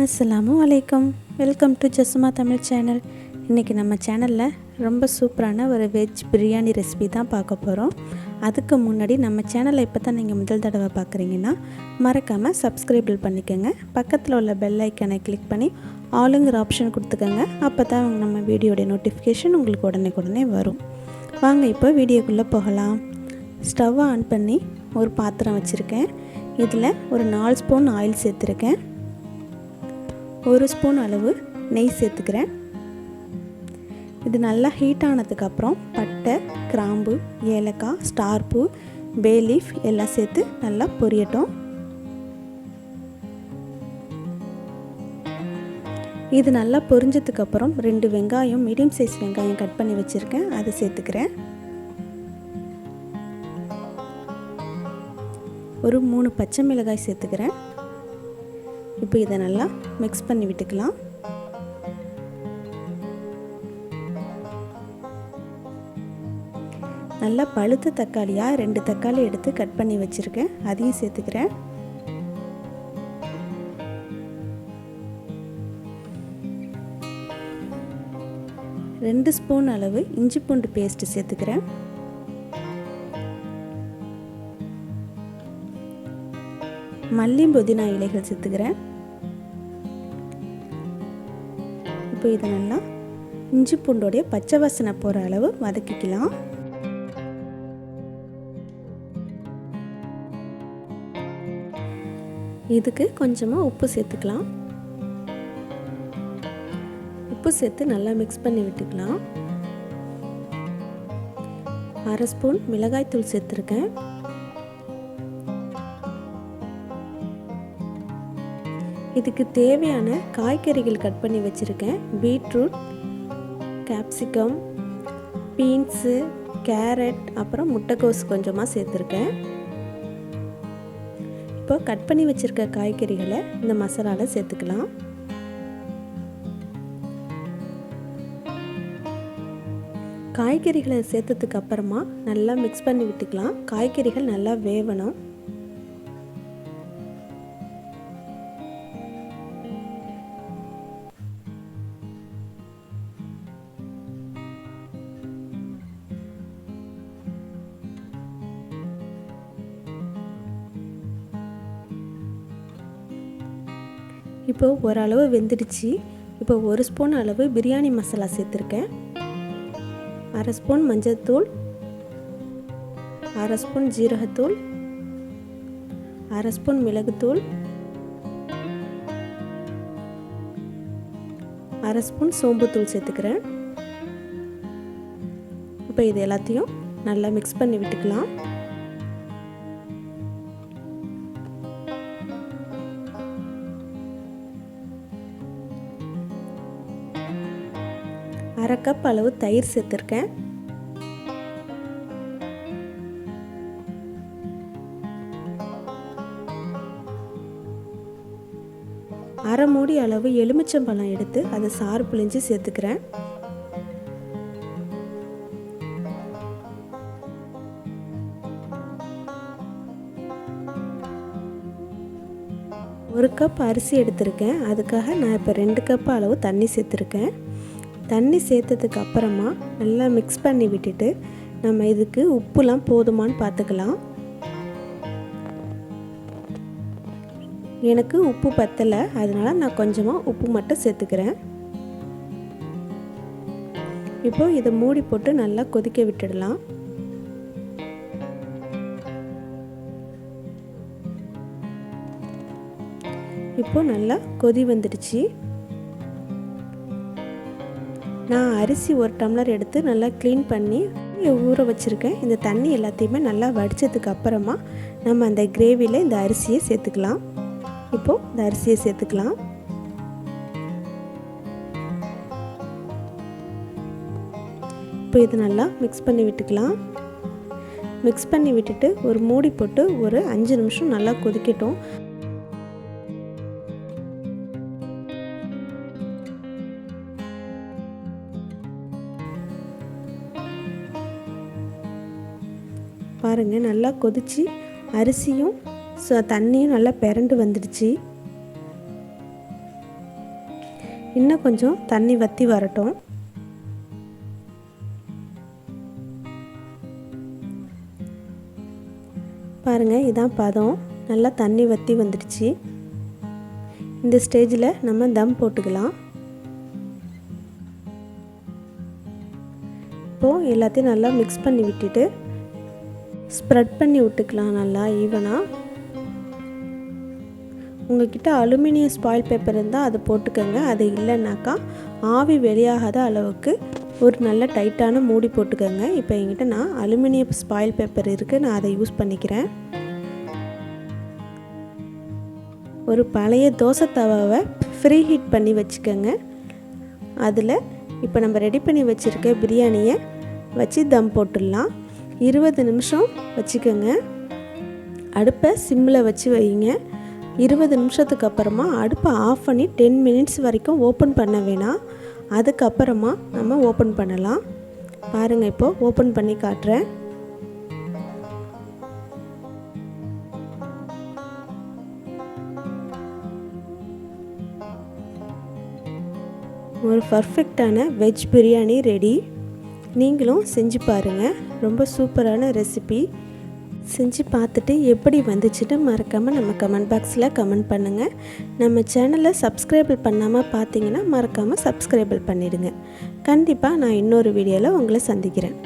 அஸ்ஸலாமு வலைக்கம் welcome to ஜசுமா தமிழ் சேனல் இன்றைக்கி நம்ம சேனலில் ரொம்ப சூப்பரான ஒரு வெஜ் பிரியாணி ரெசிபி தான் பார்க்க போகிறோம் அதுக்கு முன்னாடி நம்ம சேனலை இப்போ தான் நீங்கள் முதல் தடவை பார்க்குறீங்கன்னா மறக்காமல் சப்ஸ்கிரைபிள் பண்ணிக்கோங்க. பக்கத்தில் உள்ள பெல் ஐக்கனை கிளிக் பண்ணி ஆளுங்கிற ஆப்ஷன் கொடுத்துக்கோங்க. அப்போ தான் நம்ம வீடியோடைய நோட்டிஃபிகேஷன் உங்களுக்கு உடனே உடனே வரும். வாங்க இப்போ வீடியோக்குள்ளே போகலாம். ஸ்டவ்வை ஆன் பண்ணி ஒரு பாத்திரம் வச்சுருக்கேன். இதில் ஒரு நாலு ஸ்பூன் ஆயில் சேர்த்துருக்கேன். ஒரு ஸ்பூன் அளவு நெய் சேர்த்துக்கிறேன். இது நல்லா ஹீட் ஆனதுக்கப்புறம் பட்டை கிராம்பு ஏலக்காய் ஸ்டார் பூ பே லீஃப் எல்லாம் சேர்த்து நல்லா பொரியட்டும். இது நல்லா பொரிஞ்சதுக்கப்புறம் ரெண்டு வெங்காயம் மீடியம் சைஸ் வெங்காயம் கட் பண்ணி வச்சுருக்கேன். அதை சேர்த்துக்கிறேன். ஒரு மூணு பச்சை மிளகாய் சேர்த்துக்கிறேன். இப்போ இதை நல்லா மிக்ஸ் பண்ணி விட்டுக்கலாம். நல்லா பழுத்த தக்காளியாக ரெண்டு தக்காளி எடுத்து கட் பண்ணி வச்சுருக்கேன். அதையும் சேர்த்துக்கிறேன். ரெண்டு ஸ்பூன் அளவு இஞ்சி பூண்டு பேஸ்ட்டு சேர்த்துக்கிறேன். மல்லி புதினா இலைகள் சேர்த்துக்கிறேன் இப்போ இதை நல்லா இஞ்சி பூண்டோடைய பச்சை வாசனை போகிற அளவு வதக்கிக்கலாம். இதுக்கு கொஞ்சமாக உப்பு சேர்த்துக்கலாம். உப்பு சேர்த்து நல்லா மிக்ஸ் பண்ணி விட்டுக்கலாம். அரை ஸ்பூன் மிளகாய்த்தூள் சேர்த்துருக்கேன். இதுக்கு தேவையான காய்கறிகள் கட் பண்ணி வச்சுருக்கேன். பீட்ரூட் கேப்சிகம் பீன்ஸு கேரட் அப்புறம் முட்டைக்கோஸ் கொஞ்சமாக சேர்த்துருக்கேன். இப்போ கட் பண்ணி வச்சுருக்க காய்கறிகளை இந்த மசாலாவில் சேர்த்துக்கலாம். காய்கறிகளை சேர்த்ததுக்கு அப்புறமா நல்லா மிக்ஸ் பண்ணி விட்டுக்கலாம். காய்கறிகள் நல்லா வேவணும். இப்போ ஓரளவு வெந்துடுச்சு. இப்போ ஒரு ஸ்பூன் அளவு பிரியாணி மசாலா சேர்த்துருக்கேன். அரை ஸ்பூன் மஞ்சள்தூள் அரை ஸ்பூன் ஜீரகத்தூள். அரை ஸ்பூன் மிளகுத்தூள். அரை ஸ்பூன் சோம்புத்தூள் சேர்த்துக்கிறேன். இப்போ இது எல்லாத்தையும் நல்லா மிக்ஸ் பண்ணி விட்டுக்கலாம். அரை கப் அளவு தயிர் சேர்த்துருக்கேன். அரை மூடி அளவு எலுமிச்சம்பழம் எடுத்து அதை சாறு பிழிஞ்சு சேர்த்துக்கிறேன். ஒரு கப் அரிசி எடுத்திருக்கேன். அதுக்காக நான் இப்போ ரெண்டு கப் அளவு தண்ணி சேர்த்துருக்கேன். தண்ணி சேர்த்ததுக்கு அப்புறமா நல்லா மிக்ஸ் பண்ணி விட்டுட்டு நம்ம இதுக்கு உப்புலாம் போதுமான்னு பார்த்துக்கலாம். எனக்கு உப்பு பத்தலை அதனால் நான் கொஞ்சமாக உப்பு மட்டும் சேர்த்துக்கிறேன். இப்போ இதை மூடி போட்டு நல்லா கொதிக்க விட்டுடலாம். இப்போ நல்லா கொதி வந்துடுச்சு. நான் அரிசி ஒரு டம்ளர் எடுத்து நல்லா க்ளீன் பண்ணி ஊற வச்சுருக்கேன். இந்த தண்ணி எல்லாத்தையுமே நல்லா வடித்ததுக்கு அப்புறமா நம்ம அந்த கிரேவியில் இந்த அரிசியை சேர்த்துக்கலாம். இப்போது இந்த அரிசியை சேர்த்துக்கலாம். இப்போ இது நல்லா மிக்ஸ் பண்ணி விட்டுக்கலாம். மிக்ஸ் பண்ணி விட்டுட்டு ஒரு மூடி போட்டு ஒரு அஞ்சு நிமிஷம் நல்லா கொதிக்கட்டும். பாருங்கள் நல்லா கொதித்து அரிசியும் தண்ணியும் நல்லா பிறண்டு வந்துடுச்சு. இன்னும் கொஞ்சம் தண்ணி வற்றி வரட்டும். பாருங்கள் இதான் பதம். நல்லா தண்ணி வற்றி வந்துடுச்சு. இந்த ஸ்டேஜில் நம்ம தம் போட்டுக்கலாம். இப்போது எல்லாத்தையும் நல்லா மிக்ஸ் பண்ணி விட்டுட்டு ஸ்ப்ரெட் பண்ணி விட்டுக்கலாம் நல்லா ஈவனாக உங்ககிட்ட அலுமினியம் ஸ்பாயில் பேப்பர் இருந்தால் அதை போட்டுக்கோங்க. அது இல்லைன்னாக்கா ஆவி வெளியாகாத அளவுக்கு ஒரு நல்ல டைட்டான மூடி போட்டுக்கோங்க. இப்போ என்கிட்ட நான் அலுமினியம் ஸ்பாயில் பேப்பர் இருக்குது நான் அதை யூஸ் பண்ணிக்கிறேன். ஒரு பழைய தோசை தவாவை ஃப்ரீ ஹீட் பண்ணி வச்சுக்கோங்க. அதில் இப்போ நம்ம ரெடி பண்ணி வச்சுருக்க பிரியாணியை வச்சு தம் போட்டுடலாம். இருபது நிமிஷம் வச்சுக்கோங்க. அடுப்பை சிம்மில் வச்சு வைங்க இருபது நிமிஷத்துக்கு அப்புறமா அடுப்பை ஆஃப் பண்ணி டென் மினிட்ஸ் வரைக்கும் ஓப்பன் பண்ண வேணாம். அதுக்கப்புறமா நம்ம ஓப்பன் பண்ணலாம். பாருங்கள் இப்போது ஓப்பன் பண்ணி காட்டுறேன். ஒரு பர்ஃபெக்டான வெஜ் பிரியாணி ரெடி நீங்களும் செஞ்சு பாருங்கள் ரொம்ப சூப்பரான ரெசிபி. செஞ்சு பார்த்துட்டு எப்படி வந்துச்சுன்னு மறக்காமல் நம்ம கமெண்ட் பாக்ஸில் கமெண்ட் பண்ணுங்கள் நம்ம சேனலை சப்ஸ்கிரைபிள் பண்ணாமல் பார்த்தீங்கன்னா மறக்காமல் சப்ஸ்கிரைபிள் பண்ணிவிடுங்க கண்டிப்பாக நான் இன்னொரு வீடியோவில் உங்களை சந்திக்கிறேன்.